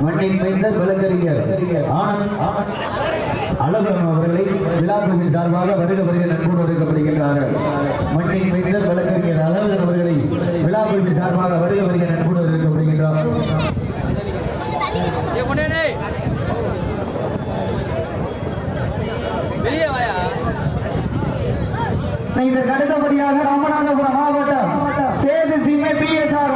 மண்ணின் மைந்த வழக்கறிஞர் அழகம் அவர்களை விழாக்குழுவின் சார்பாக வருக வருக நட்போடு மைந்த வழக்கறிஞர் அழகன் அவர்களை விழாக்குழுவின் சார்பாக வருக வருக நட்போடு வாயா. இதற்கு அடுத்தபடியாக ராமநாதபுரம் மாவட்டம் சேது சீமை பிஎஸ்ஆர்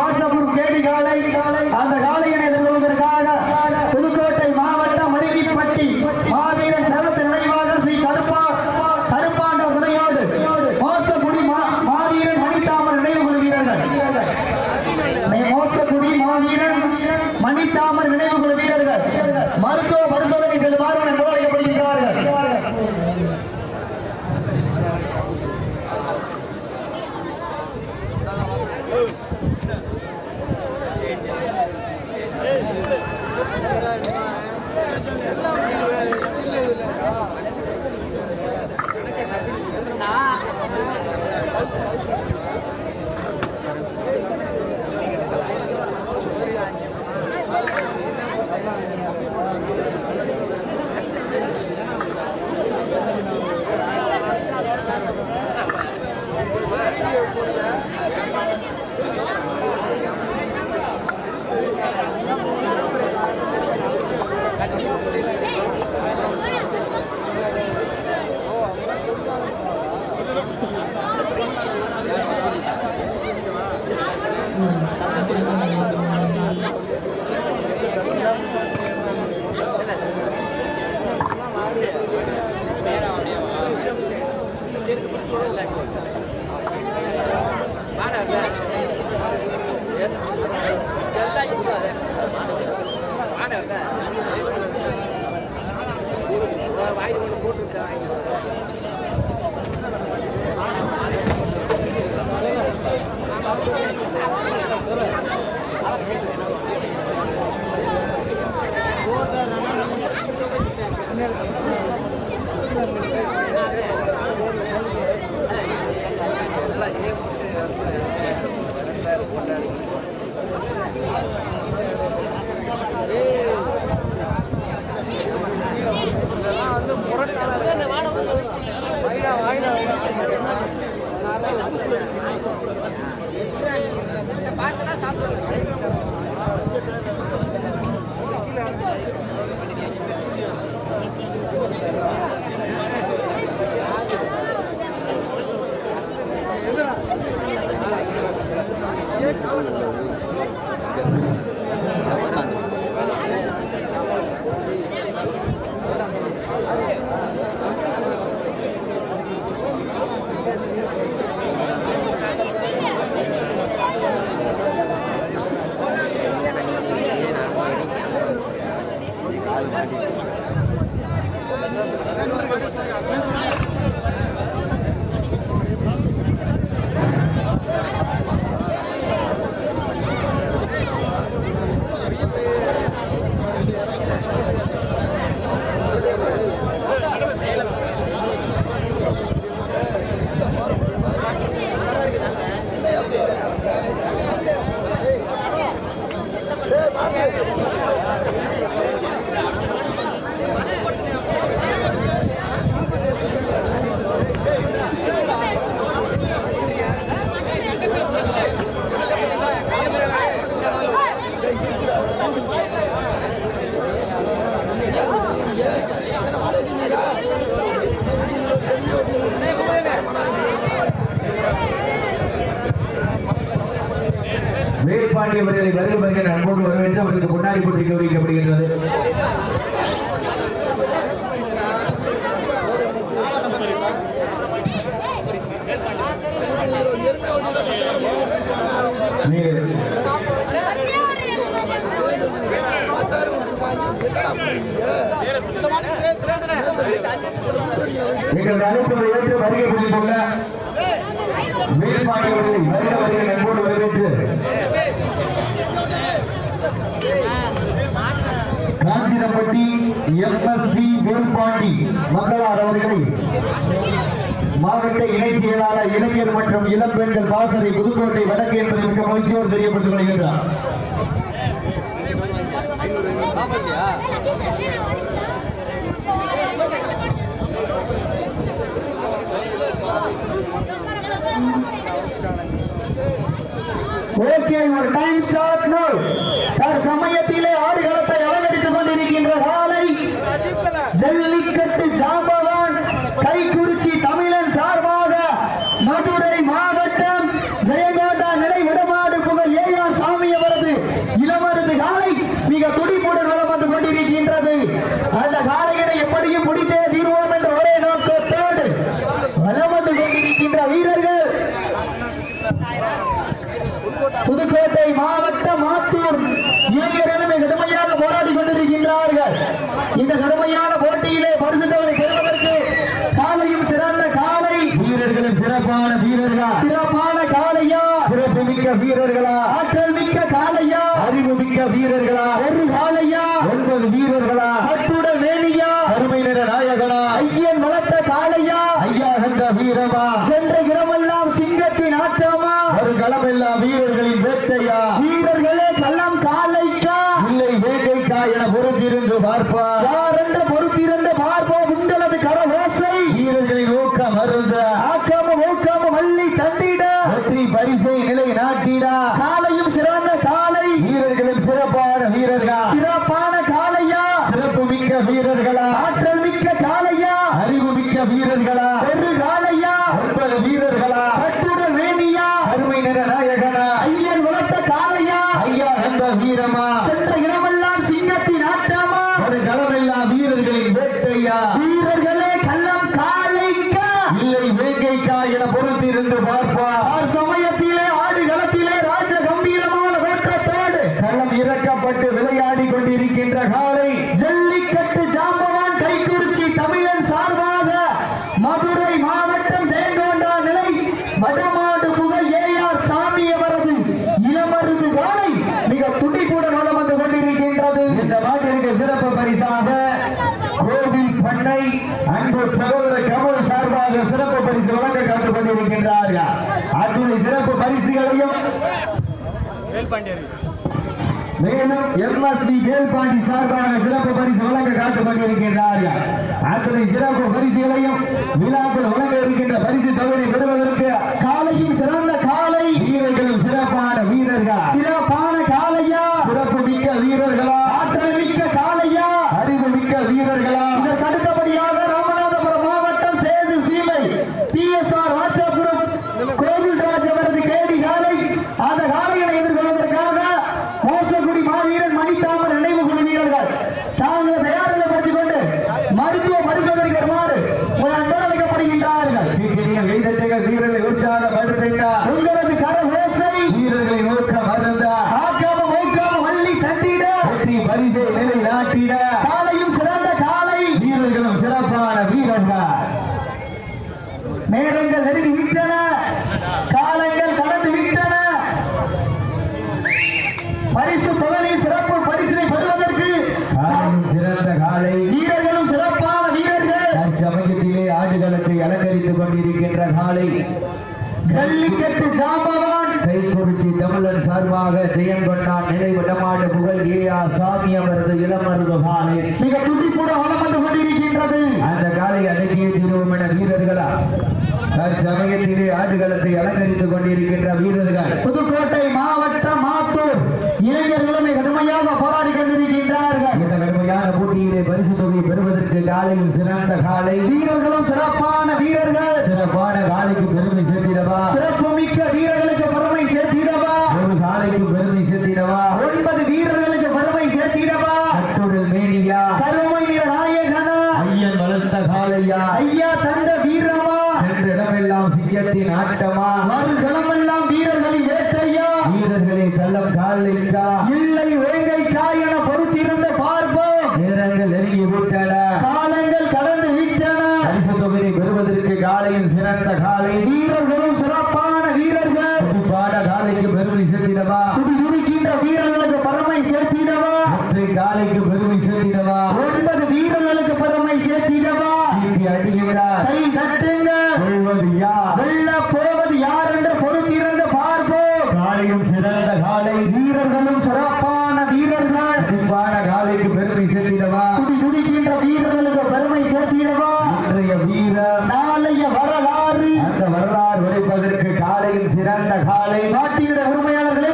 வேல்பாண்டி அவர்களை வருக வருக நண்போடு வரவேற்று அவருக்கு கொண்டாடி போட்டி கௌரவிக்கப்படுகின்றது. எங்கள் அழைப்பை ஏற்று வருகை புரிந்து கொள்ள அவர்களை வருக வருகை நண்போடு வரவேற்று காஞ்சிரப்பட்டி எம்எஸ்பி வேல்பாண்டி மங்களார் அவர்களை மாவட்ட இணை செயலாளர் இளைஞர் மற்றும் இளம்பெண்கள் பாசறை புதுக்கோட்டை வடக்கு என்று மிக மகிழ்ச்சியோடு தெரியப்பட்டு வருகின்றார் ஓகே ஒரு டைம் ஸ்டார்ட் நோ தற்சமயத்திலே ஆடுகளத்தை அழகு கொண்டிருக்கின்ற காலை ஜல்லிக்கட்டு ஜாம்பவான் கைக்குறிச்சி தமிழன் சார்பாக மதுரை மாவட்டம் ஜெயங்கொண்டா நிலை விடமாடு புகழ் ஏயா சாமி அவரது இளமருது காலை மிக துடிப்புடன் வளம் வந்து கொண்டிருக்கின்றது அந்த காலையினை எப்படியும் முடித்தே தீர்வோம் என்ற ஒரே நோக்கத்தோடு வளம் வந்து கொண்டிருக்கின்ற வீரர்கள் புதுக்கோட்டை மாவட்டம் மாத்தூர் இளைஞர்களும் கடுமையாக போராடி கொண்டிருக்கின்றார்கள் இந்த கடுமையான போட்டியிலே பரிசு தொகை பெறுவதற்கு காலையும் சிறந்த காலை. வீரர்களும் சிறப்பான வீரர்களா? சிறப்பான காலையா? சிறப்பு மிக்க வீரர்களா? ஆற்றல் மிக்க காலையா? அறிவு மிக்க வீரர்களா? ஒரு காலையா? ஒன்பது வீரர்களா? கட்டுடல் வேணியா அருமை நிற நாயகனா ஐயன் வளர்த்த காலையா ஐயா கண்ட வீரமா சென்ற இடமெல்லாம் சிங்கத்தின் ஆட்டமா ஒரு களமெல்லாம் வீரர்களின் வேட்டையா வீரர்களே கள்ளம் காலைக்கா இல்லை வேட்டைக்கா என பொறுத்திருந்து பார்ப்பா யார் என்று பொறுத்திருந்து பார்ப்போம் உங்களது கரவோசை வீரர்களின் ஊக்கம் அருந்த ஆக்காம ஊக்காம மல்லி தண்டிட வெற்றி பரிசை நிலை நாட்டிடா காலையும் சிறந்த காலை. வீரர்களும் சிறப்பான வீரர்களா. சிறப்பான காலையா. சிறப்பு மிக்க வீரர்களா. ஆற்றல் மிக்க காலையா. அறிவு மிக்க வீரர்களா. ஒரு காலையா. ஒன்பது வீரர்களா. கட்டுடல் வேணியா அருமை நிற நாயகனா. ஐயன் வளர்த்த காலையா. ஐயா கண்ட வீரமா. சென்ற இடமெல்லாம் சிங்கத்தின் ஆட்டமா ஒரு களமெல்லாம் வீரர்களின் வேட்டையா. வீரர்களே கள்ளம் காலைக்கா. இல்லை வேட்டைக்கா என பொறுத்திருந்து பார்ப்பா. ஆர் சமயத்திலே ஆடுகளத்திலே ராஜ கம்பீரமான வேற்றத்தோடு களம் இறக்கப்பட்டு விளையாடி கொண்டிருக்கின்ற காலை ஜல்லிக்கட்டு ஜாம்பவான் கைக்குறிச்சி தமிழன் சார்பாக மதுரை மாவட்டம் ஜெயங்கொண்டா நிலை வடமாடு புகழ் ஏஆர் சாமி அவரது இளமருது காலை மிக துடிப்புடன் வளம் வந்து கொண்டிருக்கின்றது இந்த மாட்டிற்கு சிறப்பு பரிசாக கோவில் பண்ணை அன்பு சகோதர கமல் சார்பாக சிறப்பு பரிசு வழங்க காத்து அத்துணை சிறப்பு பரிசுகளையும் மேலும் எம்எஸ்பி வேல்பாண்டி சார்பாக சிறப்பு பரிசு வழங்க காத்து கொண்டிருக்கின்றார்கள் அத்துணை சிறப்பு பரிசுகளையும் விழாக்கள் வழங்க இருக்கின்ற பரிசு தொகையை பெறுவதற்கு காலையும் சிறந்த காலை வீரர்களும் சிறப்பான வீரர்கள் சிறப்பான காலையா சிறப்பு மிக்க வீரர்களா ஆற்றல் மிக்க காலையா அறிவு மிக்க வீரர்களா இதற்கு அடுத்தபடியாக ராமநாதபுரம் மாவட்டம் சேது சீமை பிஎஸ்ஆர் வாட்ஸ்அப் குரூப் கோவில்ராஜ் அவரது கேடி காலை அந்த காலைகளை எதிர்கொள்வதற்காக மோசக்குடி மாவீரன் மணித்தாமர் நினைவு குழு வீரர்கள் தாங்கள் தயாரிப்படுத்திக் கொண்டு மருத்துவ பரிசோதனைக்கு வருமாறு உங்கள் அன்போடு அழைக்கப்படுகின்றார்கள் சீக்கிரம் கைதட்டுகள் வீரர்களை உற்சாகப்படுத்துங்கள் உங்களது கர ஓசை வீரர்களை நோக்கம் அருந்த ஆக்காம மூக்காம வள்ளி தட்டிட வெற்றி பரிசை நிலை நாட்டிட காலையும் சிறந்த காலை வீரர்களும் சிறப்பான வீரர்கள் நேரங்கள் நெருங்கி விட்டன காலங்கள் கடந்து விட்டன பரிசு பவனி சிறப்பு பரிசினை பெறுவதற்கு காலையும் சிறந்த காலை வீரர்களும் சிறப்பான வீரர்கள் தற்சமயத்திலே ஆடுகளத்தை அலங்கரித்துக் காலை ஜல்லிக்கட்டு ஜாம்பவான். கைக்குறிச்சி தமிழர் சார்பாக ஜெயங்கொண்டான் நிலை வடமாடு புகழ் ஏ ஆர் சாமி அவரது இளமருது காலை மிக துடிப்புடன் வளம் வந்து கொண்டிருக்கின்றது. அந்த காலை அடக்கிய திருவோம் என வீரர்களா? தற்சமயத்திலே ஆடுகளத்தை அலங்கரித்துக் கொண்டிருக்கின்ற வீரர்கள். புதுக்கோட்டை மாவட்டம் மாத்தூர் இளைஞர்களும் கடுமையாக போராடி கொண்டிருக்கின்றார்கள் கடுமையான போட்டியிலே பரிசு தொகை பெறுவதற்கு காலையில் சிறந்த காலை. வீரர்களும் சிறப்பான வீரர்கள். சிறப்பான காலைக்கு பெருமை சேர்த்திடவா? சிறப்பு மிக்க வீரர்களுக்கு பெருமை சேர்த்திடவா? ஒரு காலைக்கு பெருமை சேர்த்திடவா? ஒன்பது வீரர்களுக்கு பெருமை சேர்த்திடவா? மேனியா? கருமை நாயகனா? ஐயன் வளர்த்த காலையா? ஐயா தந்த வீரமா? சென்ற இடமெல்லாம் சிங்கத்தின் ஆட்டமா? மறுகளமெல்லாம் வீரர்களின் வேட்டையா வீரர்களை கள்ளம் காலைக்கா இல்லை வேங்கைக்கா என பொறுத்திருந்த பார்ப்போம் நேரங்கள் நெருங்கி விட்டன காலங்கள் கடந்து விட்டன பரிசு தொகையை பெறுவதற்கு காலையில் சிறந்த காலை வீரர்களும் சிறப்பான வீரர்கள் துடிப்பான காலைக்கு பெருமை சேர்த்திடவா துடி துடிக்கின்ற வீரர்களுக்கு பெருமை சேர்த்திடவா ஒற்றை காலைக்கு பெருமை சேர்த்திடவா ஒன்பது வீரர்களுக்கு பெருமை சேர்த்திடவா தீட்டி அடிக்கிறார் கை தட்டுங்க கொள்வது யார் வெல்ல போவது யார் என்று பொறுத்திருந்து பார்ப்போம் காலையும் சிறந்த காலை வீரர்களும் சிறப்பான வீரர்கள் துடிப்பான காலைக்கு பெருமை சேர்த்திடவா துடி துடிக்கின்ற வீரர்களுக்கு சேர்த்திடவா இன்றைய நாளைய வரலாறு. அந்த வரலாறு உழைப்பதற்கு காலையில் சிறந்த காலை. நாட்டினுடைய உரிமையாளர்களே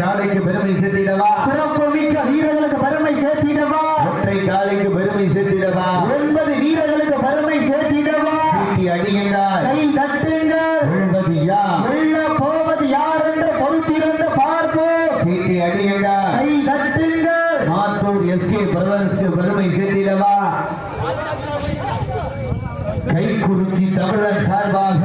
காலைக்கு பெருமை சேர்த்திடவா சிறப்பு மிக்க வீரர்களுக்கு பெருமை சேர்த்திடவா ஒற்றை காலைக்கு பெருமை சேர்த்திடவா? ஒன்பது வீரர்களுக்கு பெருமை சேர்த்திடவா? சீட்டி அடிகின்றார் கை தட்டுங்கள். விழுவது யார்? வெல்ல போவது யார் என்று பொறுத்திருந்து பார்ப்போம். சீட்டி அடிகின்றார் கை தட்டுங்கள். மாத்தூர் எஸ்கே பிரதர்ஸ்க்கு பெருமை சேர்த்திடவா? கைக்குறிச்சி தமிழர் சார்பாக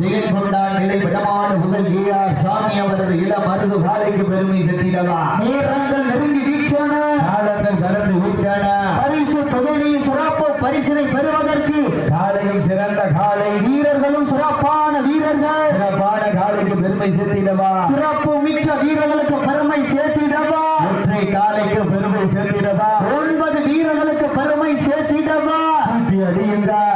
ஜெயன் கொண்டான் நிலை விடமான முதல் ஏஆர் சாமி அவரது இளம் மருது காலைக்கு பெருமை சேர்த்திடவா? நேரங்கள் நெருங்கி வீழ்ச்சன காலங்கள் கடந்து விட்டன பரிசு தொகையின் சிறப்பு பரிசினை பெறுவதற்கு காலையும் சிறந்த காலை. வீரர்களும் சிறப்பான வீரர்கள். சிறப்பான காலைக்கு பெருமை சேர்த்திடவா? சிறப்பு மிக்க வீரர்களுக்கு பெருமை சேர்த்திடவா? ஒற்றை காலைக்கு பெருமை சேர்த்திடவா? ஒன்பது வீரர்களுக்கு பெருமை சேர்த்திடவா?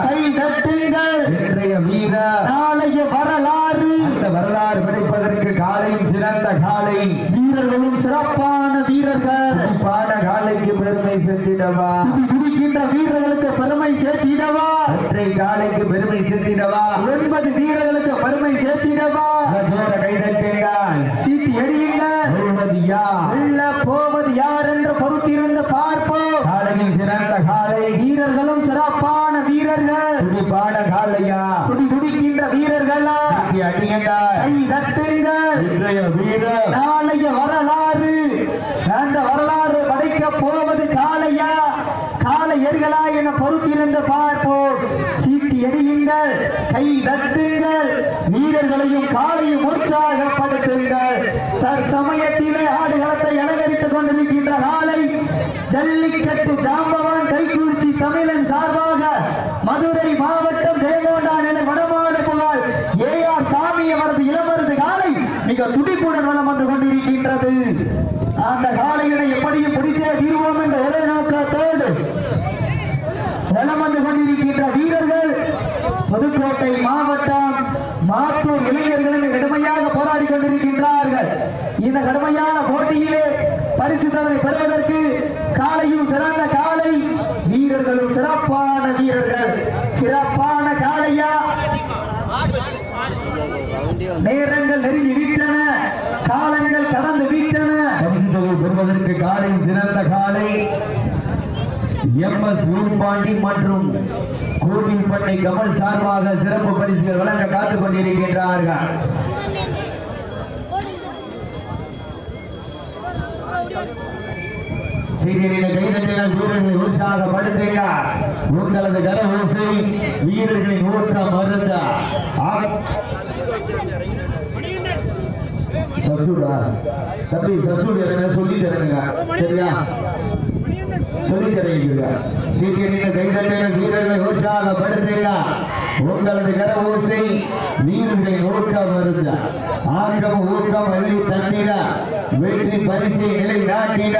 கை தட்டுங்கள். இன்றைய வீரர் நாளைய வரலாறு. அந்த வரலாறு படைப்பதற்கு காலையும் சிறந்த காலை. வீரர்களும் சிறப்பான வீரர்கள். பாட காலைக்கு பெருமை சேர்த்திடவா துடி துடிக்கின்ற வீரர்களுக்கு பெருமை சேர்த்திடவா? ஒற்றை காலைக்கு பெருமை சேர்த்திடவா? ஒன்பது வீரர்களுக்கு பெருமை சேர்த்திடவா? ஜோர கைதட்டுங்கள் சீட்டி யார்? வெல்ல போவது யார் என்று பொறுத்திருந்து பார்ப்போம். காலையில் சிறந்த காலை. வீரர்களும் சிறப்பான வீரர்கள். துடி பாட காலையா? துடி துடிக்கின்ற வீரர்களா அடியுங்கள். கை தட்டுங்கள். இன்றைய வீரர் நாளைய வரலாறு அந்த வரலாறு படைக்க போவது காளையா காளையர்களா என பொறுத்திருந்து பார்ப்போம் தட்டுங்கள் கை தட்டுங்கள். வீரர்களையும் காலையும் உற்சாகப்படுத்துங்கள். தற்சமயத்திலே ஆடுகளத்தை அலங்கரித்துக் கொண்டிருக்கின்ற காலை ஜல்லிக்கட்டு ஜாம்பா கைக்குறிச்சி தமிழன் சார்பாக மதுரை மாவட்டம் ஜெயங்கொண்டான் என வடமாடு புகழ் ஏ ஆர் சாமி அவரது இளமருது காலை மிக துடிப்புடன் வளம் வந்து கொண்டிருக்கின்றது அந்த காளையினை எப்படியும் பிடித்தே தீர்வோம் என்ற ஒரே நோக்கத்தோடு வளம் வந்து கொண்டிருக்கின்ற வீரர்கள் புதுக்கோட்டை மாவட்டம் மாத்தூர் இளைஞர்களும் கடுமையாக போராடி கொண்டிருக்கின்றார்கள். இந்த கடுமையான போட்டியிலே பரிசு சாதனை பெறுவதற்கு காலையும் சிறந்த காலை வீரர்களும் சிறப்பான வீரர்கள். சிறப்பான காளையா? நேரங்கள் நெருங்கி விட்டன. காலங்கள் கடந்து விட்டன. பரிசு தொகை பெறுவதற்கு காலை சிறந்த காலை எம் எஸ் பாண்டி மற்றும் கோவில்பட்டை கமல் சார்பாக சிறப்பு பரிசுகள் வழங்க காத்துக் கொண்டிருக்கின்றார்கள். சீரியலின கைதட்டினால் வீரர்களை உற்சாகப்படுத்துங்க உங்களது கர ஓசை வீரர்களின் ஊற்றம் மருந்த சசுடா தம்பி சசுடு சொல்லி தருங்க சரியா? சொல்லி வீரர்களை உற்சாகப்படுத்துங்க உங்களது கர ஓசை வீரர்களின் ஊற்றம் மருந்த. ஆக்கம் ஊக்கம் அள்ளி தந்திட. வெற்றி பரிசை நிலை நாட்டிட.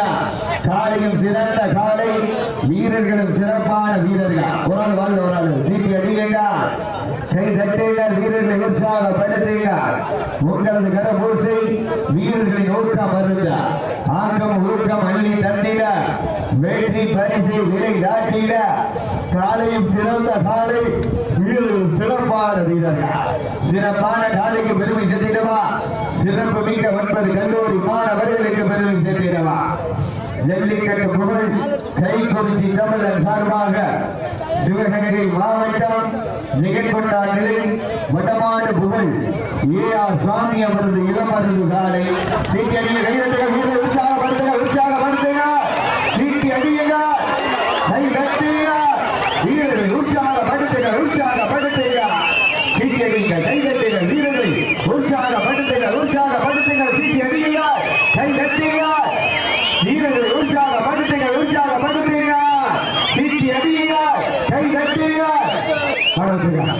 காலையும் சிறந்த காலை வீரர்களும் சிறப்பான வீரர்கள். ஒரு ஆள் வாழ்ந்த ஒரு ஆள். சீட்டி அடியுங்க கை தட்டுங்க வீரர்களை உற்சாகப்படுத்துங்க. உங்களது கரபூசை வீரர்களை ஊக்கம் வருத ஆக்கம் ஊக்கம் அள்ளி தந்திட. வெற்றி பரிசை நிலை நாட்டிட. காலையும் சிறந்த காலை வீரர்கள் சிறப்பான வீரர்கள் சிறப்பான காலைக்கு பெருமை சேர்த்திடவா? சிறப்பு மிக்க ஒன்பது கல்லூரி மாணவர்களுக்கு பெருமை சேர்த்திடவா? ஜல்லிக்கட்டு புகழ் கை குறிச்சி தமிழர் சார்பாக சிவகங்கை மாவட்டம் நிகழ்கொண்டா நிலை வடமாடு புகழ் ஏ ஆர் சுவாமி அவரது இளமருது காலை. நீங்கள் அடிங்க வீரர் உற்சாகப்படுத்துங்க உற்சாகப்படுத்துங்க சீட்டி அடியுங்க கை கட்டுங்க வீரர்கள் உற்சாகப்படுத்துங்க உற்சாகப்படுத்துங்க சீட்டி அடிங்க கை கட்டுங்க வீரர்கள் உற்சாகப்படுத்துங்க உற்சாகப்படுத்துங்க சீட்டி அடிங்க கை கட்டுங்க வீரர்களை உற்சாகப்படுத்துங்க உற்சாகப்படுத்துங்க சீட்டி அடிங்க கை கட்டுங்க வணக்கங்க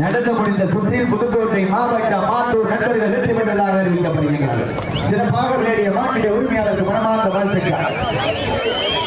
நடந்து முடிந்த சுற்றில் புதுக்கோட்டை மாவட்ட மாத்தூர் நண்பர்கள் வெற்றி பெற்றதாக அறிவிக்கப்படுகிறார்கள் சிறப்பாக விளையாடிய மாநில உரிமையாளருக்கு மனமார்ந்த வாழ்த்துக்கள்.